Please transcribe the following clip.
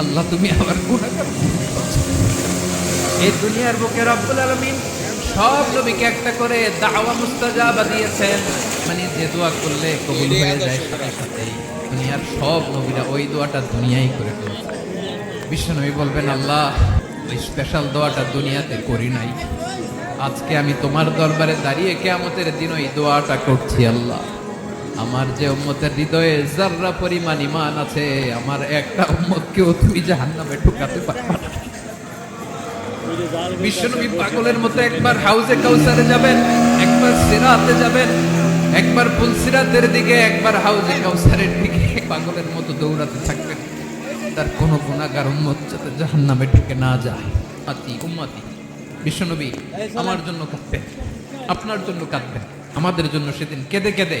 আল্লাহ, তুমি আমার এই দুনিয়ার বুকে রব্বুল আলমিন সব নবীকে একটা করে দাওয়া মুস্তাজাবা দিয়েছেন। মানে যে দোয়া করলে কবুল হয়ে যায় সাথে সাথেই দুনিয়ার সব নবীরা ওই দোয়াটা দুনিয়াই করে ফেলছে। বিশ্বনবী বলবেন, আল্লাহ, ওই স্পেশাল দোয়াটা দুনিয়াতে করি নাই। আজকে আমি তোমার দরবারে দাঁড়িয়ে কেয়ামতের দিন ওই দোয়াটা করছি, আল্লাহ। আমার যে উম্মতের হৃদয়ে জাররা পরিমাণ ইমান আছে, আমার একটা উম্মতকেও তুমি জাহান্নামে ঢুকাতে পারবে বিশ্বনবী পাগলের মতো একবার কাউসারে যাবেন, একবার সিরাতে যাবেন, একবার পুলসিরাতের দিকে, একবার কাউসারের দিকে পাগলের মতো দৌড়াতে থাকবেন। তার কোনো গুণাগার উম্মত যাতে জাহান্নামে ঢুকে না যায়। আতি, উম্মাতি, বিশ্বনবী আমার জন্য কাঁদবেন, আপনার জন্য কাঁদবেন, আমাদের জন্য সেদিন কেঁদে কেঁদে